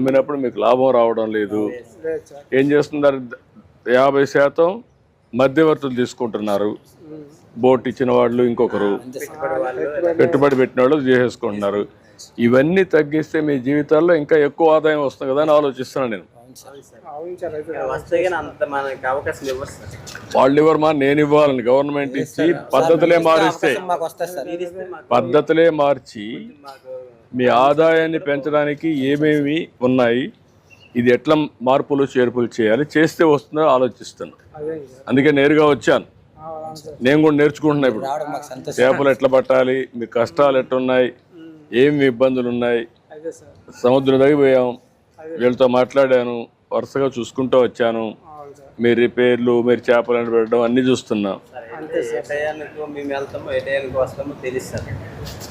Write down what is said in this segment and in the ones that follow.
అమ్మినప్పుడు మీకు లాభం రావడం లేదు. ఏం చేస్తున్నారు? యాభై శాతం మధ్యవర్తులు తీసుకుంటున్నారు. బోట్ ఇచ్చిన వాళ్ళు ఇంకొకరు. పెట్టుబడి పెట్టిన వాళ్ళు చేసేసుకుంటున్నారు. ఇవన్నీ తగ్గిస్తే మీ జీవితాల్లో ఇంకా ఎక్కువ ఆదాయం వస్తుంది కదా అని ఆలోచిస్తున్నాను నేను. వాళ్ళు ఇవ్వరు మా నేను ఇవ్వాలని గవర్నమెంట్ ఇచ్చి పద్ధతులే మారిస్తే పద్ధతులే మార్చి మీ ఆదాయాన్ని పెంచడానికి ఏమేమి ఉన్నాయి ఇది ఎట్లా మార్పులు చేర్పులు చేయాలి చేస్తే వస్తుందో ఆలోచిస్తున్నాను అందుకే నేరుగా వచ్చాను. నేను కూడా నేర్చుకుంటున్నా ఇప్పుడు. చేపలు ఎట్లా పట్టాలి మీ కష్టాలు ఎట్లున్నాయి ఏమి ఇబ్బందులు ఉన్నాయి సముద్రం తగ్గిపోయాం వీళ్ళతో మాట్లాడాను వరుసగా చూసుకుంటూ వచ్చాను. మీ రిపేర్లు మీరు చేపలను పెట్టడం అన్నీ చూస్తున్నాం.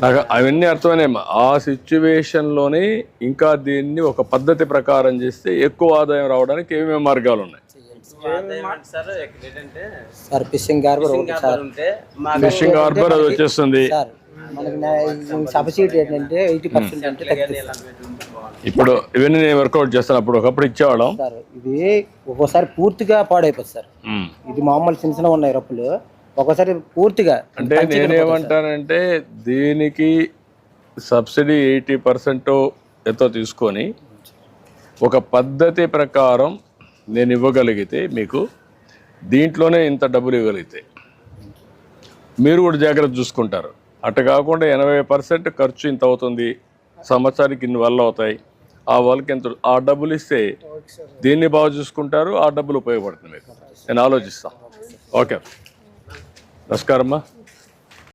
నాకు అవన్నీ అర్థమైనాయి ఆ సిచ్యువేషన్లోనే ఇంకా దీన్ని ఒక పద్ధతి ప్రకారం చేస్తే ఎక్కువ ఆదాయం రావడానికి ఏమేమి మార్గాలు ఉన్నాయి? Sir fishing harbour fishing harbour అది వచ్చేస్తుంది. ఇప్పుడు ఇవన్నీ నేను వర్కౌట్ చేస్తాను. అప్పుడు ఒకప్పుడు ఇచ్చేవాళ్ళం. సార్ ఇది ఒక్కోసారి పూర్తిగా పాడైపోతుంది సార్. ఇది మామూలు చిన్న చిన్న ఉన్నాయి రప్పులు. ఒక్కోసారి పూర్తిగా అంటే నేనేమంటానంటే దీనికి సబ్సిడీ ఎయిటీ పర్సెంట్ ఎంతో తీసుకొని ఒక పద్ధతి ప్రకారం నేను ఇవ్వగలిగితే మీకు దీంట్లోనే ఇంత డబ్బులు ఇవ్వగలిగితే మీరు కూడా జాగ్రత్త చూసుకుంటారు. అటు కాకుండా ఎనభై పర్సెంట్ ఖర్చు ఇంత అవుతుంది. సంవత్సరానికి ఇన్ని వల్ల అవుతాయి. ఆ వాళ్ళకి ఎంత ఆ డబ్బులు ఇస్తే దీన్ని బాగా చూసుకుంటారు. ఆ డబ్బులు ఉపయోగపడుతుంది మీకు. నేను ఆలోచిస్తాను ఓకే. నమస్కారమ్మా.